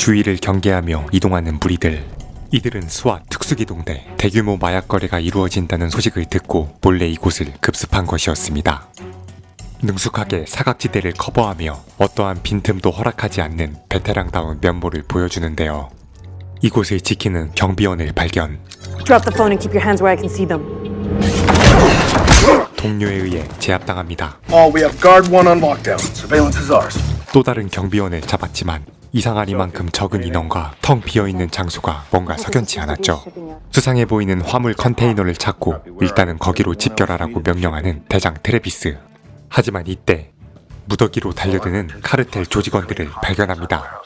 주위를 경계하며 이동하는 무리들. 이들은 스와 특수기동대 대규모 마약 거래가 이루어진다는 소식을 듣고 몰래 이곳을 급습한 것이었습니다. 능숙하게 사각지대를 커버하며 어떠한 빈틈도 허락하지 않는 베테랑다운 면모를 보여주는데요. 이곳을 지키는 경비원을 발견. 동료에 의해 제압당합니다. Ours. 또 다른 경비원을 잡았지만 이상하리만큼 적은 인원과 텅 비어 있는 장소가 뭔가 석연치 않았죠. 수상해 보이는 화물 컨테이너를 찾고 일단은 거기로 집결하라고 명령하는 대장 트레비스. 하지만 이때 무더기로 달려드는 카르텔 조직원들을 발견합니다.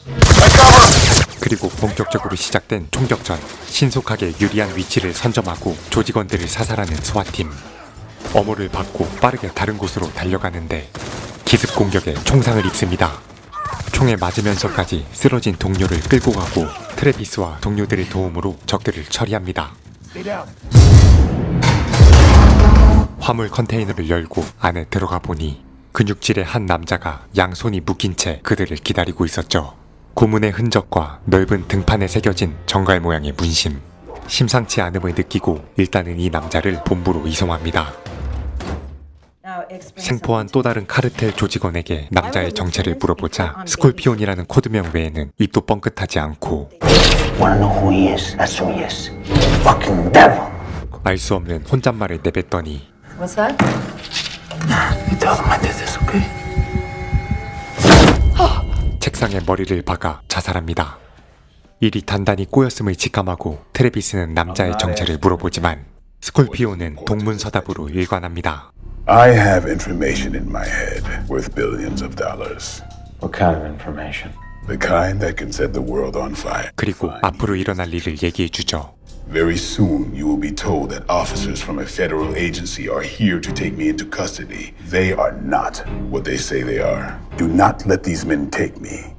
그리고 본격적으로 시작된 총격전. 신속하게 유리한 위치를 선점하고 조직원들을 사살하는 소화팀. 어모를 받고 빠르게 다른 곳으로 달려가는데 기습 공격에 총상을 입습니다. 총에 맞으면서까지 쓰러진 동료를 끌고 가고 트레비스와 동료들의 도움으로 적들을 처리합니다. 화물 컨테이너를 열고 안에 들어가 보니 근육질의 한 남자가 양손이 묶인 채 그들을 기다리고 있었죠. 고문의 흔적과 넓은 등판에 새겨진 정갈 모양의 문신. 심상치 않음을 느끼고 일단은 이 남자를 본부로 이송합니다. 생포한 또 다른 카르텔 조직원에게 남자의 정체를 물어보자 스콜피온이라는 코드명 외에는 입도 뻥끗하지 않고 Wanna know who he is? That's who he is. Fucking devil. 알수 없는 혼잣말을 내뱉더니? 책상에 머리를 박아 자살합니다. 일이 단단히 꼬였음을 직감하고 트레비스는 남자의 정체를 물어보지만 스콜피온은 동문서답으로 일관합니다. I have information in my head worth billions of dollars. What kind of information? The kind that can set the world on fire. 그리고 앞으로 일어날 일을 얘기해 주죠. Very soon, you will be told that officers from a federal agency are here to take me into custody. They are not what they say they are. Do not let these men take me.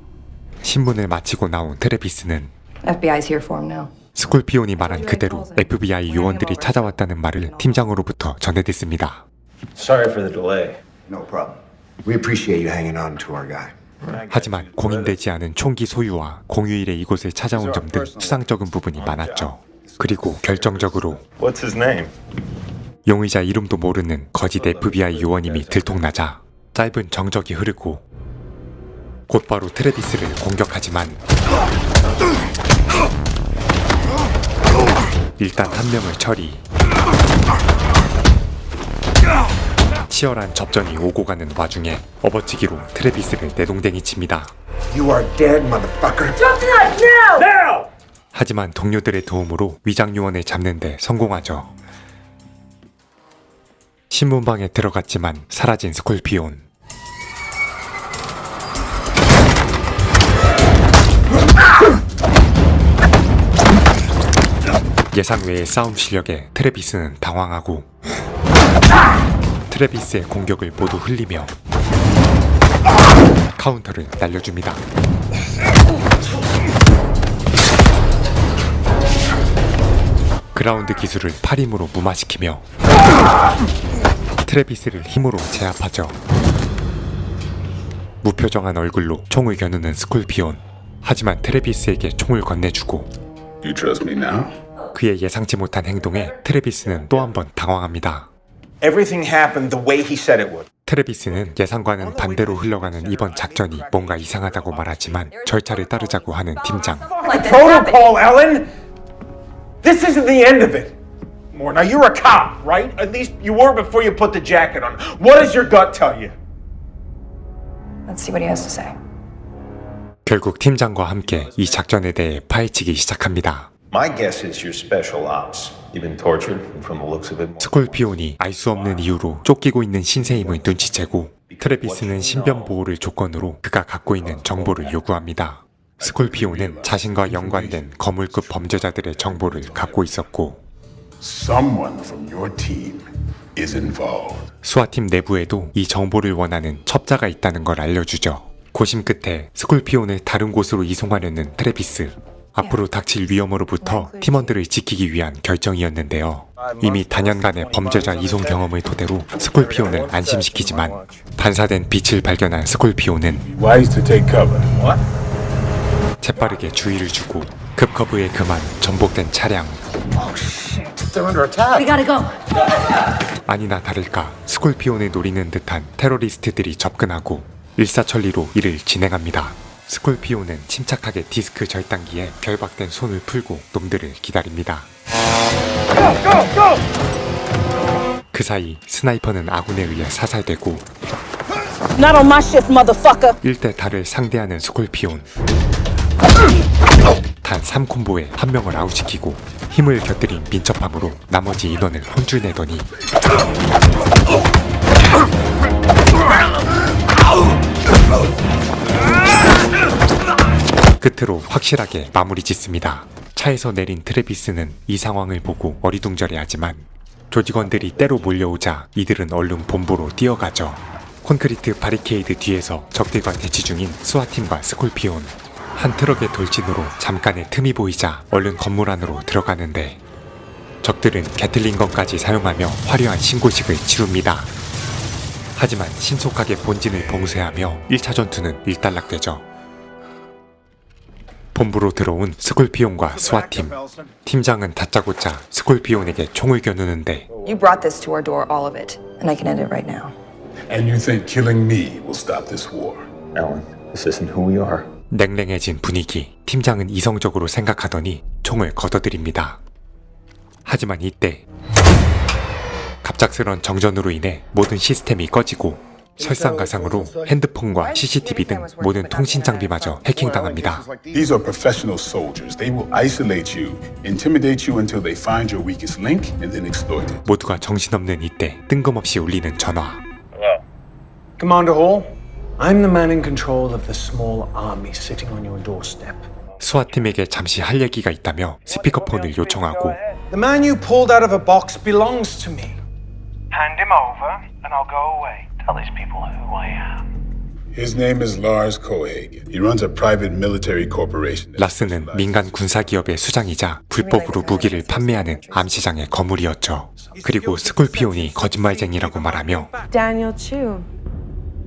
신문을 마치고 나온 트레비스는 FBI's here for him now. 스콜피온이 말한 그대로 FBI 요원들이 찾아왔다는 말을 팀장으로부터 전해 듣습니다. Sorry for the delay. No problem. We appreciate you hanging on to our guy. 하지만 공인되지 않은 총기 소유와 공휴일에 이곳을 찾아온 점등 수상적인 부분이 많았죠. 그리고 결정적으로 What's his name? 용의자 이름도 모르는 거짓 FBI 요원임이 들통나자 짧은 정적이 흐르고 곧바로 트레비스를 공격하지만 일단 한 명을 처리 치열한 접전이 오고 가는 와중에 업어치기로 트레비스를 내동댕이 칩니다. You are dead, motherfucker. 하지만 동료들의 도움으로 위장 요원을 잡는데 성공하죠. 신문방에 들어갔지만 사라진 스콜피온. 예상 외의 싸움 실력에 트레비스는 당황하고 트레비스의 공격을 모두 흘리며 카운터를 날려줍니다. 그라운드 기술을 팔 힘으로 무마시키며 트레비스를 힘으로 제압하죠. 무표정한 얼굴로 총을 겨누는 스콜피온. 하지만 트레비스에게 총을 건네주고? 그의 예상치 못한 행동에 트레비스는 또 한 번 당황합니다. Everything happened the way he said it would. 트레비스는 예상과는 반대로 흘러가는 이번 작전이 뭔가 이상하다고 말하지만 절차를 따르자고 하는 팀장. Protocol, Ellen! This isn't the end of it. More. Now, you're a cop, right? At least you were before you put the jacket on. What does your gut tell you? Let's see what he has to say. 결국 팀장과 함께 이 작전에 대해 파헤치기 시작합니다. My guess is you're special ops. 스콜피온이 알 수 없는 이유로 쫓기고 있는 신세임을 눈치채고 트레비스는 신변 보호를 조건으로 그가 갖고 있는 정보를 요구합니다. 스콜피온은 자신과 연관된 거물급 범죄자들의 정보를 갖고 있었고 Someone from your team is involved. 수화팀 내부에도 이 정보를 원하는 첩자가 있다는 걸 알려주죠. 고심 끝에 스콜피온을 다른 곳으로 이송하려는 트레비스. 앞으로 닥칠 위험으로부터 팀원들을 지키기 위한 결정이었는데요. 이미 단연간의 범죄자 이송 경험을 토대로 스콜피온을 안심시키지만 반사된 빛을 발견한 cover. 재빠르게 주의를 주고 급커브에 그만 전복된 차량 go. 아니나 다를까 스콜피온을 노리는 듯한 테러리스트들이 접근하고 일사천리로 일을 진행합니다. 스콜피온은 침착하게 디스크 절단기에 결박된 손을 풀고 놈들을 기다립니다. 그 사이 스나이퍼는 아군에 의해 사살되고 Not on my shift, motherfucker. 1대 달을 상대하는 스콜피온 단 3콤보에 한 명을 아웃시키고 힘을 곁들인 민첩함으로 나머지 인원을 혼쭐내더니 끝으로 확실하게 마무리 짓습니다. 차에서 내린 트레비스는 이 상황을 보고 어리둥절해하지만 조직원들이 때로 몰려오자 이들은 얼른 본부로 뛰어가죠. 콘크리트 바리케이드 뒤에서 적들과 대치 중인 스와팀과 스콜피온 한 트럭의 돌진으로 잠깐의 틈이 보이자 얼른 건물 안으로 들어가는데 적들은 게틀링건까지 사용하며 화려한 신고식을 치룹니다. 하지만 신속하게 본진을 봉쇄하며 1차 전투는 일단락되죠. 본부로 들어온 스콜피온과 스와팀 팀장은 다짜고짜 스콜피온에게 총을 겨누는데 You brought this to our door, all of it, and I can end it right now. And you think killing me will stop this war? Alan, this isn't who we are. 냉랭해진 분위기 팀장은 이성적으로 생각하더니 총을 걷어들입니다. 하지만 이때 갑작스런 정전으로 인해 모든 시스템이 꺼지고 설상가상으로 핸드폰과 CCTV 등 모든 통신 장비마저 해킹당합니다. These are professional soldiers. They will isolate you, intimidate you until they find your weakest link, and then exploit it. 모두가 정신없는 이때 뜬금없이 울리는 전화. Commander Hall, I'm the man in control of the small army sitting on your doorstep. 수아팀에게 잠시 할 얘기가 있다며 스피커폰을 요청하고 The man you pulled out of a box belongs to me. Hand him over, and I'll go away. Tell these people who I am. His name is Lars Kohagen. He runs a private military corporation. 라스는 민간 군사 기업의 수장이자 불법으로 무기를 판매하는 암시장의 거물이었죠. 그리고 스콜피온이 거짓말쟁이라고 말하며 Daniel Chu.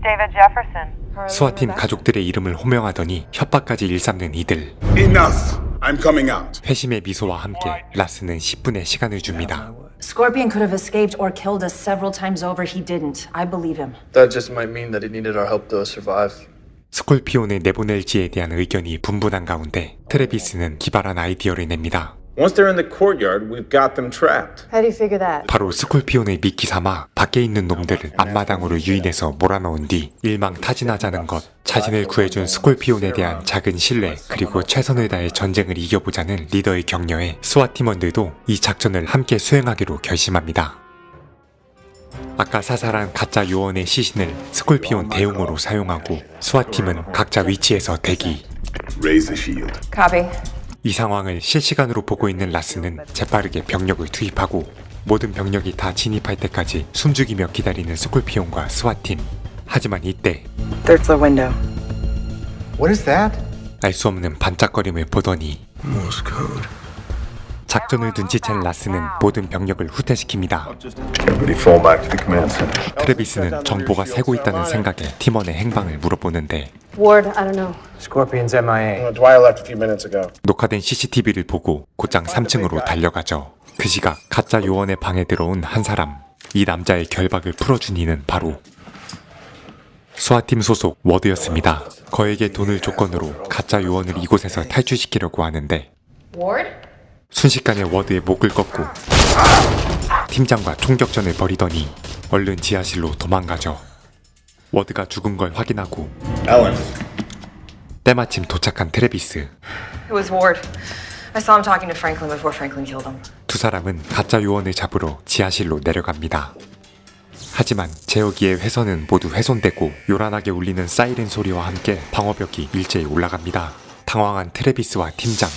David Jefferson. 수아팀 가족들의 이름을 호명하더니 협박까지 일삼는 이들. Enough! I'm coming out. 회심의 미소와 함께 라스는 10분의 시간을 줍니다. Scorpion could have escaped or killed us several times over. He didn't. I believe him. That just might mean that he needed our help to survive. 스콜피온을 내보낼지에 대한 의견이 분분한 가운데 트레비스는 기발한 아이디어를 냅니다. Once they're in the courtyard, we've got them trapped. How do you figure that? 바로 스콜피온을 미끼 삼아 밖에 있는 놈들을 앞마당으로 유인해서 몰아넣은 뒤 일망타진하자는 것. 자신을 구해준 스콜피온에 대한 작은 신뢰 그리고 최선을 다해 전쟁을 이겨보자는 리더의 격려에 스와 팀원들도 이 작전을 함께 수행하기로 결심합니다. 아까 사살한 가짜 요원의 시신을 스콜피온 대용으로 사용하고 스와 팀은 각자 위치에서 대기. Raise the shield. Copy. 이 상황을 실시간으로 보고 있는 라스는 재빠르게 병력을 투입하고 모든 병력이 다 진입할 때까지 숨죽이며 기다리는 스콜피온과 스와팀. 하지만 이때 Third floor window. What is that? 알 수 없는 반짝거림을 보더니 Morse code. 작전을 눈치챈 라스는 모든 병력을 후퇴시킵니다. Everybody fall back to the command center. 트레비스는 정보가 새고 있다는 생각에 팀원의 행방을 물어보는데 Ward, I don't know. Scorpion's MIA. Dwyer left a few minutes ago. 녹화된 CCTV를 보고 곧장 3층으로 달려가죠. 그 시각 가짜 요원의 방에 들어온 한 사람. 이 남자의 결박을 풀어준 이는 바로 수아팀 소속 워드였습니다. 거액의 돈을 조건으로 가짜 요원을 이곳에서 탈출시키려고 하는데 Ward? 순식간에 워드의 목을 꺾고 팀장과 총격전을 벌이더니 얼른 지하실로 도망가죠. 워드가 죽은 걸 확인하고 Alan, 때마침 도착한 트레비스. It was Ward. I saw him talking to Franklin before Franklin killed him. 두 사람은 가짜 요원을 잡으러 지하실로 내려갑니다. 하지만 제어기의 회선은 모두 훼손되고 요란하게 울리는 사이렌 소리와 함께 방어벽이 일제히 올라갑니다. 당황한 트레비스와 팀장.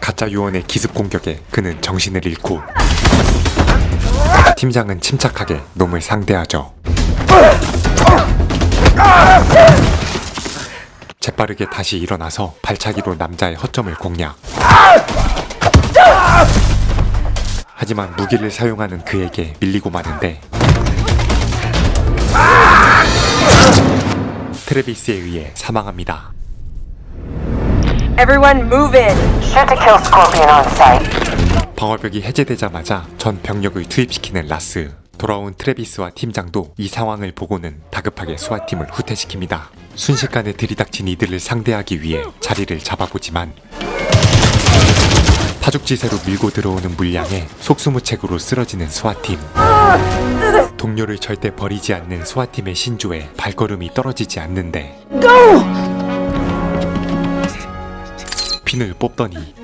가짜 요원의 기습 공격에 그는 정신을 잃고 팀장은 침착하게 놈을 상대하죠. 재빠르게 다시 일어나서 발차기로 남자의 허점을 공략. 하지만 무기를 사용하는 그에게 밀리고 마는데 트레비스에 의해 사망합니다. Everyone move in. Shoot to kill Scorpion on sight. 방어벽이 해제되자마자 전 병력을 투입시키는 라스. 돌아온 트레비스와 팀장도 이 상황을 보고는 다급하게 수화팀을 후퇴시킵니다. 순식간에 들이닥친 이들을 상대하기 위해 자리를 잡아보지만 타죽지세로 밀고 들어오는 물량에 속수무책으로 쓰러지는 수화팀. 동료를 절대 버리지 않는 수화팀의 신조에 발걸음이 떨어지지 않는데 핀을 뽑더니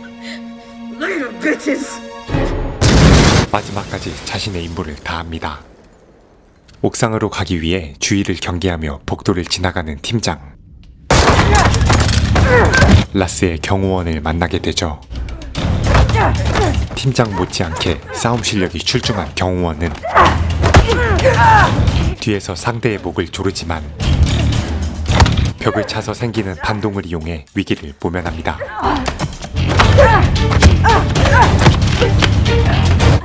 마지막까지 자신의 임무를 다합니다. 옥상으로 가기 위해 주위를 경계하며 복도를 지나가는 팀장. 라스의 경호원을 만나게 되죠. 팀장 못지않게 싸움 실력이 출중한 경호원은 뒤에서 상대의 목을 조르지만 벽을 차서 생기는 반동을 이용해 위기를 모면합니다.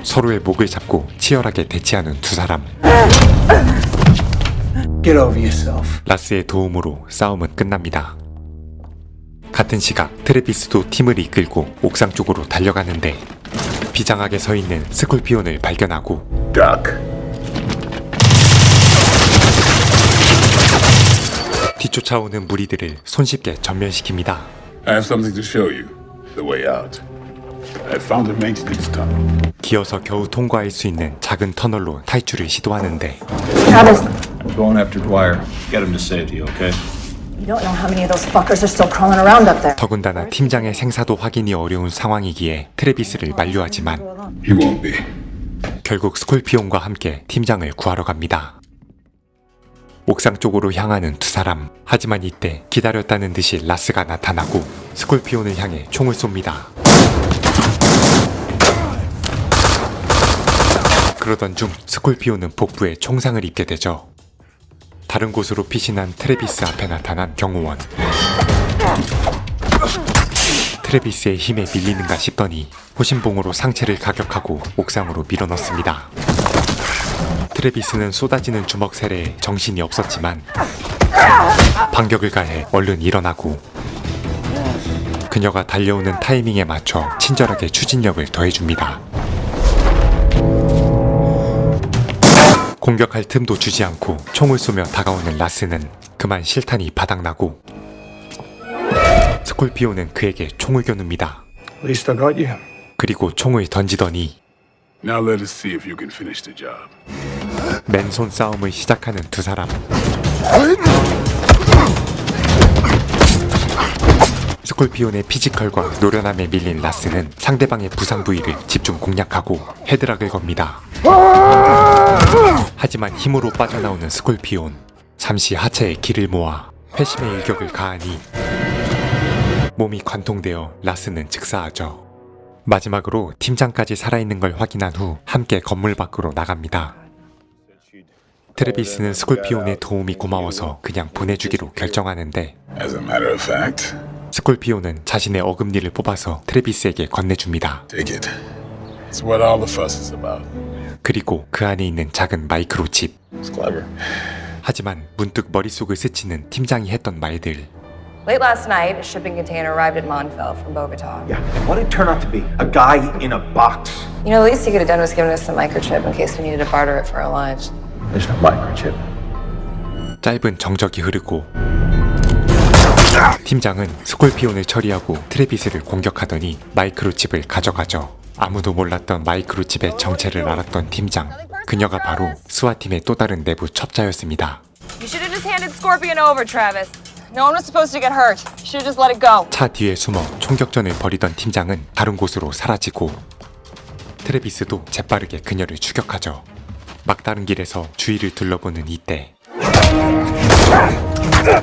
서로의 목을 잡고 치열하게 대치하는 두 사람. Get over yourself. 라스의 도움으로 싸움은 끝납니다. 같은 시각 트레비스도 팀을 이끌고 옥상 쪽으로 달려가는데 비장하게 서 있는 스콜피온을 발견하고 Duck. 뒤쫓아오는 무리들을 손쉽게 전면시킵니다. I have something to show you. The way out. 기어서 겨우 통과할 수 있는 작은 터널로 탈출을 시도하는데 We're going after Dwyer. Get him to safety, okay? you don't know how many of those fuckers are still crawling around up there. 더군다나 팀장의 생사도 확인이 어려운 상황이기에 트레비스를 만류하지만 He won't be. 결국 스콜피온과 함께 팀장을 구하러 갑니다. 옥상 쪽으로 향하는 두 사람. 하지만 이때 기다렸다는 듯이 라스가 나타나고 스콜피온을 향해 총을 쏩니다. 그러던 중 스콜피온은 복부에 총상을 입게 되죠. 다른 곳으로 피신한 트레비스 앞에 나타난 경호원. 트레비스의 힘에 밀리는가 싶더니 호신봉으로 상체를 가격하고 옥상으로 밀어넣습니다. 트레비스는 쏟아지는 주먹 세례에 정신이 없었지만 반격을 가해 얼른 일어나고 그녀가 달려오는 타이밍에 맞춰 친절하게 추진력을 더해줍니다. 공격할 틈도 주지 않고 총을 쏘며 다가오는 라스는 그만 실탄이 바닥나고 스콜피오는 그에게 총을 겨눕니다. At least I got you. 그리고 총을 던지더니 Now let us see if you can finish the job. 맨손 싸움을 시작하는 두 사람. 스콜피온의 피지컬과 노련함에 밀린 라스는 상대방의 부상 부위를 집중 공략하고 헤드락을 겁니다. 하지만 힘으로 빠져나오는 스콜피온. 잠시 하체에 기를 모아 회심의 일격을 가하니 몸이 관통되어 라스는 즉사하죠. 마지막으로 팀장까지 살아있는 걸 확인한 후 함께 건물 밖으로 나갑니다. 트레비스는 스콜피온의 도움이 고마워서 그냥 보내주기로 결정하는데 스콜피온은 자신의 어금니를 뽑아서 트레비스에게 건네줍니다. take it. It's what all the fuss is about. 그리고 그 안에 있는 작은 마이크로칩. It's clever. 하지만 문득 머릿속을 스치는 팀장이 했던 말들. Late last night, a shipping container arrived at Monfell from Bogota. Yeah. What did it turn out to be? A guy in a box. You know, the least he could have done was given us the microchip in case we needed to barter it for our lives. There's no microchip. 짧은 정적이 흐르고 팀장은 스콜피온을 처리하고 트레비스를 공격하더니 마이크로칩을 가져가죠. 아무도 몰랐던 마이크로칩의 정체를 알았던 팀장. 그녀가 바로 스와팀의 또 다른 내부 첩자였습니다. 차 뒤에 숨어 총격전을 벌이던 팀장은 다른 곳으로 사라지고 트레비스도 재빠르게 그녀를 추격하죠. 막다른 길에서 주위를 둘러보는 이때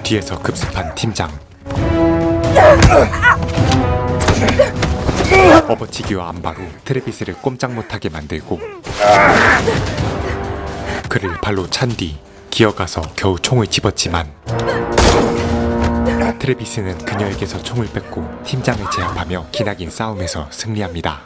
뒤에서 급습한 팀장 업어치기와 안바로 트레비스를 꼼짝 못하게 만들고 그를 발로 찬 뒤 기어가서 겨우 총을 집었지만 트레비스는 그녀에게서 총을 뺏고 팀장을 제압하며 기나긴 싸움에서 승리합니다.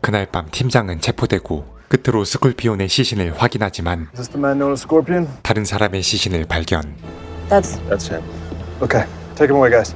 그날 밤 팀장은 체포되고 끝으로 스콜피온의 시신을 확인하지만 Is this the man known as Scorpion? 다른 사람의 시신을 발견. That's That's him. Okay. Take him away, guys.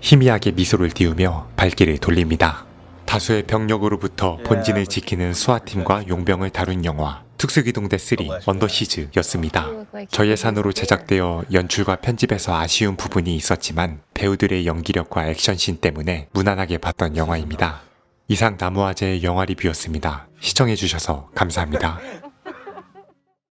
희미하게 미소를 띄우며 발길을 돌립니다. 다수의 병력으로부터 본진을 지키는 수하팀과 용병을 다룬 영화 특수기동대 3 언더시즈였습니다. 저예산으로 제작되어 연출과 편집에서 아쉬운 부분이 있었지만 배우들의 연기력과 액션씬 때문에 무난하게 봤던 영화입니다. 이상 나무아재의 영화 리뷰였습니다. 시청해주셔서 감사합니다.